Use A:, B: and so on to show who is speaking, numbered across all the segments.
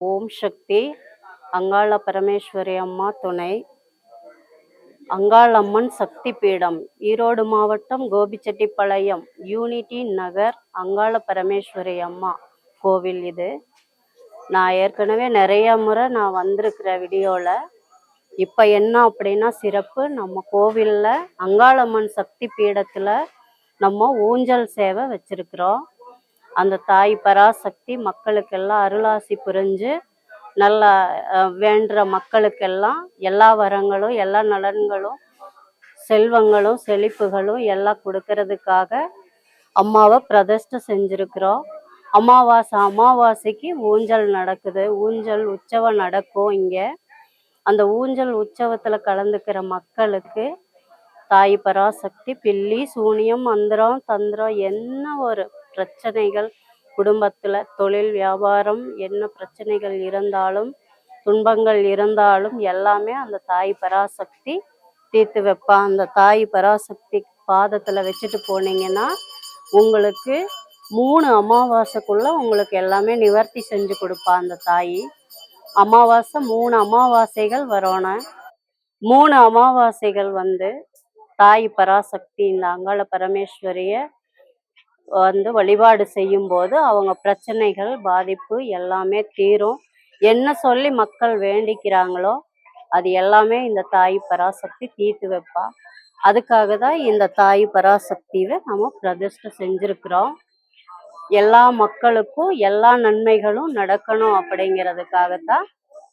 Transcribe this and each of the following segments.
A: ஓம் சக்தி. அங்காள பரமேஸ்வரி அம்மா துணை. அங்காளம்மன் சக்தி பீடம் ஈரோடு மாவட்டம் கோபிச்செட்டிப்பாளையம் யூனிட்டி நகர் அங்காள பரமேஸ்வரி அம்மா கோவில் இது. நான் ஏற்கனவே நிறைய முறை நான் வந்திருக்கிற வீடியோவில் இப்போ என்ன அப்படின்னா சிறப்பு நம்ம கோவிலில் அங்காளம்மன் சக்தி பீடத்தில் நம்ம ஊஞ்சல் சேவை வச்சிருக்கிறோம். அந்த தாய் பராசக்தி மக்களுக்கெல்லாம் அருளாசி புரிஞ்சு நல்லா வேண்டுற மக்களுக்கெல்லாம் எல்லா வரங்களும் எல்லா நலன்களும் செல்வங்களும் செழிப்புகளும் எல்லாம் கொடுக்கறதுக்காக அம்மாவை பிரதிஷ்டை செஞ்சுருக்கிறோம். அமாவாசை அமாவாசைக்கு ஊஞ்சல் நடக்குது. ஊஞ்சல் உற்சவம் நடக்கும் இங்கே. அந்த ஊஞ்சல் உற்சவத்தில் கலந்துக்கிற மக்களுக்கு தாய் பராசக்தி பில்லி சூனியம் மந்திரம் தந்திரம் என்ன ஒரு பிரச்சனைகள் குடும்பத்தில் தொழில் வியாபாரம் என்ன பிரச்சனைகள் இருந்தாலும் துன்பங்கள் இருந்தாலும் எல்லாமே அந்த தாய் பராசக்தி தீர்த்து வைப்பா. அந்த தாய் பராசக்தி பாதத்தில் வச்சுட்டு போனீங்கன்னா உங்களுக்கு மூணு அமாவாசைக்குள்ள உங்களுக்கு எல்லாமே நிவர்த்தி செஞ்சு கொடுப்பா அந்த தாய். அமாவாசை மூணு அமாவாசைகள் வரணும் மூணு அமாவாசைகள் வந்து தாய் பராசக்தி இந்த அங்காள பரமேஸ்வரிய வந்து வழிபாடு செய்யும் போது அவங்க பிரச்சனைகள் பாதிப்பு எல்லாமே தீரும். என்ன சொல்லி மக்கள் வேண்டிக்கிறாங்களோ அது எல்லாமே இந்த தாய் பராசக்தி தீர்த்து வைப்பா. அதுக்காக தான் இந்த தாய் பராசக்தியை நம்ம பிரதிஷ்டை செஞ்சிருக்கிறோம். எல்லா மக்களுக்கும் எல்லா நன்மைகளும் நடக்கணும் அப்படிங்கிறதுக்காகத்தான்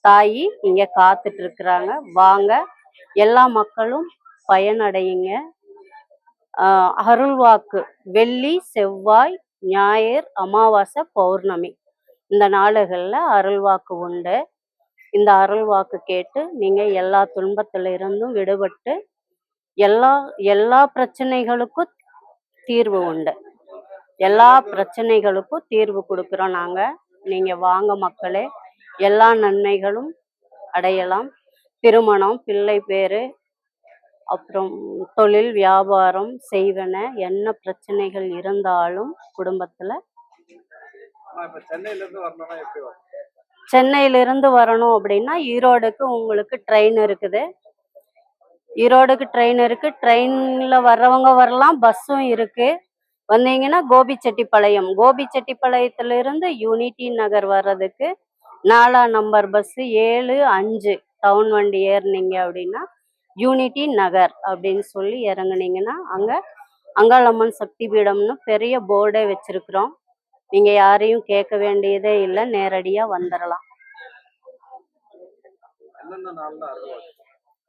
A: தாயி இங்கே காத்துட்டு இருக்கிறாங்க. வாங்க எல்லா மக்களும் பயனடையுங்க. அருள்வாக்கு. வெள்ளி செவ்வாய் ஞாயிறு அமாவாசை பௌர்ணமி. இந்த நாளுகளில் அருள்வாக்கு உண்டு. இந்த அருள்வாக்கு கேட்டு நீங்கள் எல்லா துன்பத்துல இருந்தும் விடுபட்டு எல்லா எல்லா பிரச்சனைகளுக்கும் தீர்வு உண்டு. எல்லா பிரச்சனைகளுக்கும் தீர்வு கொடுக்குறோம் நாங்கள் நீங்கள் வாங்க மக்களே எல்லா நன்மைகளும் அடையலாம். திருமணம் பிள்ளை பேரு அப்புறம் தொழில் வியாபாரம் செய்வன என்ன பிரச்சனைகள் இருந்தாலும் குடும்பத்துல.
B: சென்னையில இருந்து
A: சென்னையிலிருந்து வரணும் அப்படின்னா ஈரோடுக்கு உங்களுக்கு ட்ரெயின் இருக்குது. ஈரோடுக்கு ட்ரெயின் இருக்கு. ட்ரெயின்ல வர்றவங்க வரலாம் பஸ்ஸும் இருக்கு. வந்தீங்கன்னா கோபிச்செட்டிப்பாளையம். கோபிச்செட்டிப்பாளையத்துல இருந்து யூனிட்டி நகர் வர்றதுக்கு நாலாம் நம்பர் பஸ் ஏழு அஞ்சு. டவுன் வண்டி ஏறுனீங்க அப்படின்னா யூனிட்டி நகர் அப்படின்னு சொல்லி இறங்குனீங்கன்னா அங்க அங்காளம்மன் சக்தி பீடம்னு பெரிய போர்டே வச்சிருக்கிறோம். நீங்க யாரையும் கேட்க வேண்டியதே இல்லை நேரடியா வந்துடலாம்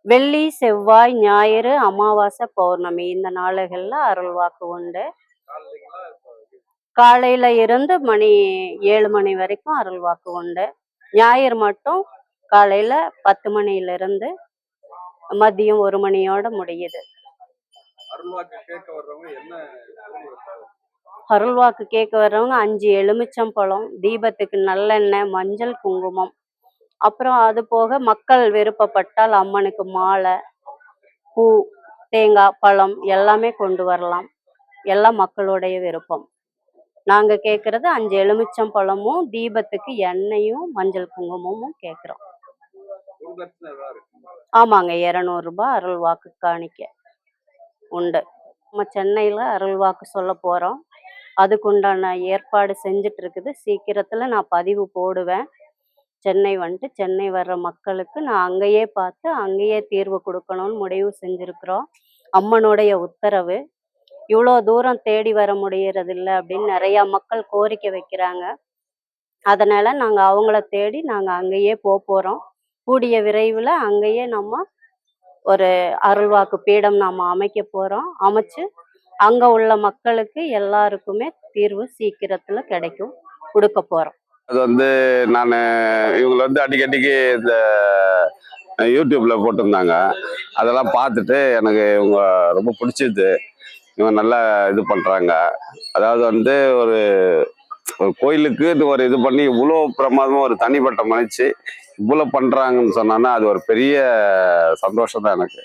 A: வெள்ளி செவ்வாய் ஞாயிறு அமாவாசை பௌர்ணமி இந்த நாளுகள்ல அருள்வாக்கு உண்டு.
B: காலைங்களா இப்போ
A: காலையில இருந்து மணி ஏழு மணி வரைக்கும் அருள்வாக்கு உண்டு. ஞாயிறு மட்டும் காலையில பத்து மணியில இருந்து மதியம் ஒரு மணியோட முடியுது.
B: அருள்வாக்கு கேட்க வர்றவங்க
A: அஞ்சு எலுமிச்சம்பழம் தீபத்துக்கு நல்லெண்ணெய் மஞ்சள் குங்குமம். அப்புறம் அது போக மக்கள் விருப்பப்பட்டால் அம்மனுக்கு மாலை பூ தேங்காய் பழம் எல்லாமே கொண்டு வரலாம். எல்லாம் மக்களுடைய விருப்பம். நாங்க கேட்கறது அஞ்சு எலுமிச்சம் பழமும் தீபத்துக்கு எண்ணெயும் மஞ்சள் குங்குமமும் கேட்குறோம். ஆமாங்க இரநூறுபா அருள்வாக்கு காணிக்க உண்டு. நம்ம சென்னையில் அருள் வாக்கு சொல்ல போகிறோம் அதுக்குண்டான ஏற்பாடு செஞ்சுட்டு இருக்குது சீக்கிரத்தில் நான் பதிவு போடுவேன். சென்னை வந்துட்டு சென்னை வர்ற மக்களுக்கு நான் அங்கேயே பார்த்து அங்கேயே தீர்வு கொடுக்கணும்னு முடிவு செஞ்சுருக்குறோம். அம்மனுடைய உத்தரவு. இவ்வளோ தூரம் தேடி வர முடியறதில்ல அப்படின்னு நிறையா மக்கள் கோரிக்கை வைக்கிறாங்க. அதனால் நாங்கள் அவங்கள தேடி நாங்கள் அங்கேயே போக போகிறோம் கூடிய விரைவில் அங்கேயே நம்ம ஒரு அருள்வாக்கு பீடம் நாம் அமைக்க போகிறோம் அமைச்சு அங்கே உள்ள மக்களுக்கு எல்லாருக்குமே தீர்வு சீக்கிரத்தில் கிடைக்கும். கொடுக்க போகிறோம்
C: அது வந்து நான் இவங்களை வந்து அடிக்கடிக்கு இந்த யூடியூப்பில் போட்டிருந்தாங்க. அதெல்லாம் பார்த்துட்டு எனக்கு இவங்க ரொம்ப பிடிச்சிது. இவங்க நல்லா இது பண்ணுறாங்க அதாவது வந்து ஒரு ஒரு கோயிலுக்கு ஒரு இது பண்ணி இவ்வளோ பிரமாதமாக ஒரு தனிப்பட்ட மனுச்சு இவ்வளோ பண்ணுறாங்கன்னு சொன்னான்னா அது ஒரு பெரிய சந்தோஷம் தான் எனக்கு.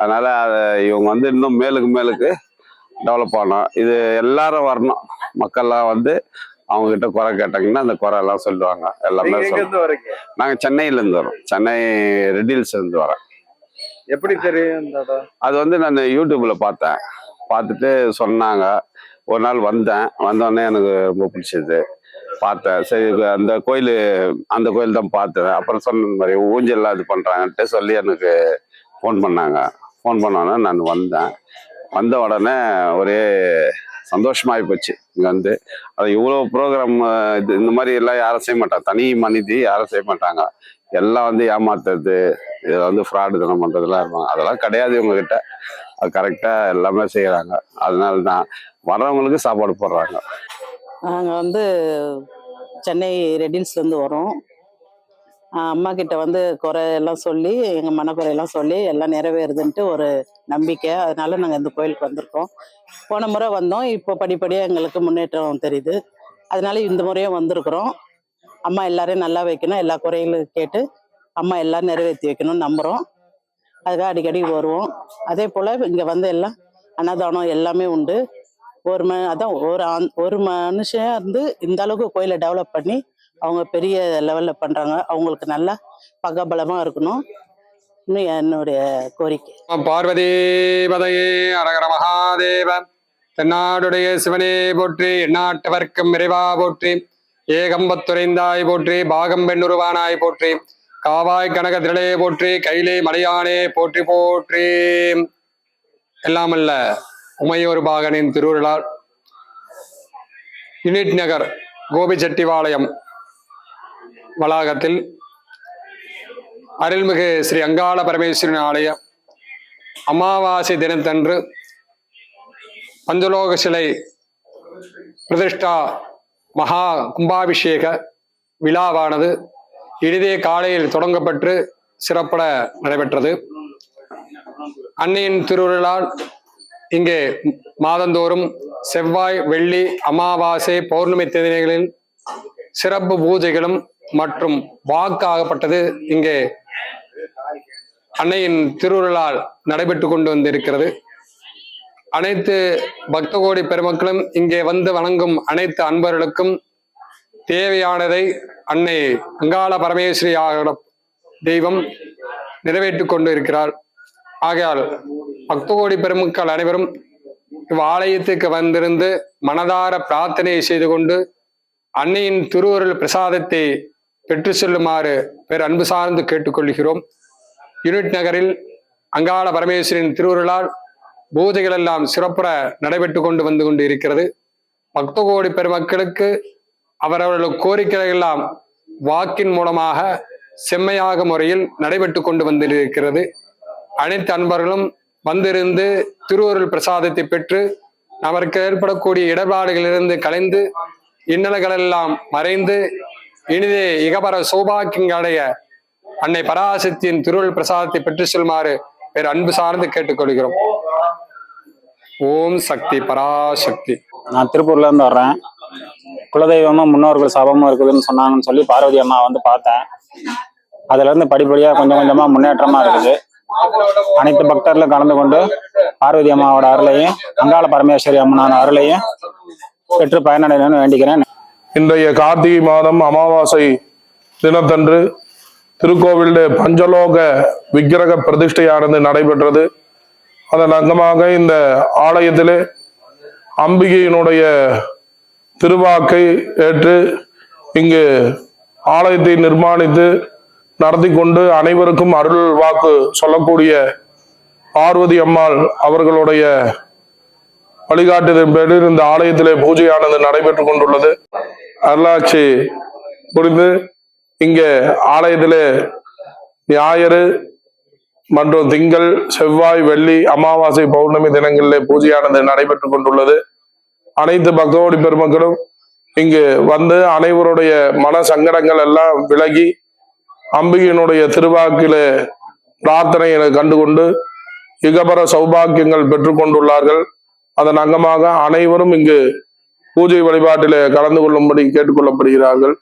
C: அதனால் அதை இவங்க வந்து இன்னும் மேலுக்கு மேலுக்கு டெவலப் ஆகணும் இது எல்லாரும் வரணும். மக்கள்லாம் வந்து அவங்க கிட்ட குறை கேட்டாங்கன்னா அந்த குறை எல்லாம் சொல்லுவாங்க. எல்லாமே
B: நீங்க எங்க
C: சொல்லுவாங்க.
B: இருந்து வரீங்க
C: நாங்க சென்னையில இருந்து வரோம் சென்னை ரெட்டில்ஸ் இருந்து வரேன்
B: எப்படி தெரியும்
C: அது வந்து நான் யூடியூப்ல பார்த்தேன். பார்த்துட்டு சொன்னாங்க. ஒரு நாள் வந்தேன். வந்தோடனே எனக்கு ரொம்ப பிடிச்சது. பார்த்தேன். சரி அந்த கோயில் அந்த கோயில் தான் பார்த்தேன். அப்புறம் சொன்ன மாதிரி ஊஞ்சல்லாம் இது பண்ணுறாங்கன்ட்டு சொல்லி எனக்கு ஃபோன் பண்ணாங்க. ஃபோன் பண்ணோன்னே நான் வந்தேன். வந்த உடனே ஒரே சந்தோஷமாகி போச்சு. இங்கே வந்து அது இவ்வளோ ப்ரோக்ராம் இது இந்த மாதிரி எல்லாம் யாரும் செய்ய மாட்டாங்க. தனி மனிதி யாரும் செய்ய மாட்டாங்க. எல்லாம் வந்து ஏமாத்துறது இதை வந்து ஃப்ராடு தினம் பண்ணுறதுலாம் இருப்பாங்க. அதெல்லாம் கிடையாது இவங்ககிட்ட. அது கரெக்டாக எல்லாமே செய்கிறாங்க அதனால தான் வர்றவங்களுக்கு சாப்பாடு போடுறாங்க.
D: நாங்கள் வந்து சென்னை ரெட்டில்ஸ்லேருந்து வரோம். அம்மா கிட்ட வந்து குறை எல்லாம் சொல்லி எங்கள் மனக்குறையெல்லாம் சொல்லி எல்லாம் நிறைவேறுதுன்ட்டு ஒரு நம்பிக்கை. அதனால நாங்கள் இந்த கோயிலுக்கு வந்திருக்கோம். போன முறை வந்தோம். இப்போ படிப்படியாக எங்களுக்கு முன்னேற்றம் தெரியுது. அதனால இந்த முறையும் வந்திருக்கிறோம். அம்மா எல்லாரையும் நல்லா வைக்கணும். எல்லா குறைகளும் கேட்டு அம்மா எல்லாம் நிறைவேற்றி வைக்கணும்னு நம்புகிறோம் அதுக்காக அடிக்கடி வருவோம். அதே போல் இங்கே வந்து எல்லாம் அன்னதானம் எல்லாமே உண்டு. ஒரு ம அதான் ஒரு ஒரு மனுஷன் இருந்து இந்த அளவுக்கு கோயிலை டெவலப் பண்ணி அவங்க பெரிய லெவலில் பண்ணுறாங்க அவங்களுக்கு நல்லா பக்கபலமாக இருக்கணும். இன்னும் என்னுடைய கோரிக்கை.
E: பார்வதி பதையே அரகர மகாதேவ தென்னாடுடைய சிவனே போற்றி எந்நாட்டவர்க்கும் இறைவா போற்றி ஏகம்பத்துறைந்தாய் போற்றி பாகம் பெண்ணுருவானாய் போற்றி காவாய் கனக திரளே போற்றி கைலே மலையானே போற்றி போற்றி. எல்லாமல்ல உமையோர் பாகனின் திருவிழால் யூனிட் நகர் கோபிச்செட்டிவாளையம் வளாகத்தில் அருள்மிகு ஸ்ரீ அங்காள பரமேஸ்வரன் ஆலய அமாவாசை தினத்தன்று பஞ்சலோக சிலை பிரதிஷ்டா மகா கும்பாபிஷேக விழாவானது இனிதே காலையில் தொடங்கப்பட்டு சிறப்பட நடைபெற்றது. அன்னையின் திருவிழால் இங்கே மாதந்தோறும் செவ்வாய் வெள்ளி அமாவாசை பௌர்ணமி தினங்களில் சிறப்பு பூஜைகளும் மற்றும் வாக்கு ஆகப்பட்டது இங்கே அன்னையின் திருவுருளால் நடைபெற்று கொண்டு வந்திருக்கிறது. அனைத்து பக்த கோடி பெருமக்களும் இங்கே வந்து வணங்கும் அனைத்து அன்பர்களுக்கும் தேவையானதை அன்னை அங்காள பரமேஸ்வரி ஆகிற தெய்வம் நிறைவேற்றிக் கொண்டு இருக்கிறார் ஆகையால் பக்த கோடி பெருமக்கள் அனைவரும் இவ்வாலயத்துக்கு வந்திருந்து மனதார பிரார்த்தனை செய்து கொண்டு அன்னையின் திருவருள் பிரசாதத்தை பெற்று செல்லுமாறு பேர் அன்பு சார்ந்து கேட்டுக்கொள்கிறோம். யூனிட் நகரில் அங்காள பரமேஸ்வரின் திருவருளால் பூஜைகள் எல்லாம் சிறப்புற நடைபெற்று கொண்டு வந்து கொண்டு இருக்கிறது பக்த கோடி பெருமக்களுக்கு அவரவர்கள் கோரிக்கைகள் எல்லாம் வாக்கின் மூலமாக செம்மையாக முறையில் நடைபெற்று கொண்டு வந்திருக்கிறது. அனைத்து அன்பர்களும் வந்திருந்து திருவருள் பிரசாதத்தை பெற்று நமக்கு ஏற்படக்கூடிய இடர்பாடுகளிலிருந்து கலைந்து இன்னல்களெல்லாம் மறைந்து இனிதே இகபர சௌபாக்கியங்கள் அன்னை பராசக்தியின் திருவருள் பிரசாதத்தை பெற்று செல்லுமாறு பேர் அன்பு சார்ந்து கேட்டுக்கொள்கிறோம். ஓம் சக்தி பராசக்தி.
F: நான் திருப்பூர்ல இருந்து வர்றேன். குலதெய்வமும் முன்னோர்கள் சபமும் இருக்குதுன்னு சொன்னாங்கன்னு சொல்லி பார்வதி அம்மா வந்து பார்த்தேன். அதுல இருந்து படிப்படியா கொஞ்சம் கொஞ்சமா முன்னேற்றமா இருக்குது. அனைத்து பக்தர்களும் கலந்து கொண்டு பார்வதி அம்மாவோட அருளையும் அங்காள பரமேஸ்வரி அம்மனான அருளையும் பெற்று பயனடையணும்னு வேண்டிக்கிறேன்.
G: இன்றைய கார்த்திகை மாதம் அமாவாசை தினத்தன்று திருக்கோவிலில் பஞ்சலோக விக்கிரக பிரதிஷ்டையானது நடைபெற்றது. அதன் அங்கமாக இந்த ஆலயத்திலே அம்பிகையினுடைய திருவாக்கை ஏற்று இங்கு ஆலயத்தை நிர்மாணித்து நடத்தி கொண்டு அனைவருக்கும் அருள் வாக்கு சொல்லக்கூடிய பார்வதி அம்மாள் அவர்களுடைய வழிகாட்டுதல் பேரில் இந்த ஆலயத்திலே பூஜையானது நடைபெற்றுக் கொண்டுள்ளது. அருளாட்சி புரிந்து இங்கே ஆலயத்திலே ஞாயிறு மற்றும் திங்கள் செவ்வாய் வெள்ளி அமாவாசை பௌர்ணமி தினங்களிலே பூஜையானது நடைபெற்றுக் கொண்டுள்ளது. அனைத்து பக்தோடி பெருமக்களும் இங்கு வந்து அனைவருடைய மன சங்கடங்கள் எல்லாம் விலகி அம்பிகையினுடைய திருவாக்கிலே என கண்டுகொண்டு இகபர சௌபாக்கியங்கள் பெற்றுக்கொண்டுள்ளார்கள். அதன் அங்கமாக அனைவரும் இங்கு பூஜை வழிபாட்டிலே கலந்து கொள்ளும்படி கேட்டுக்கொள்ளப்படுகிறார்கள்.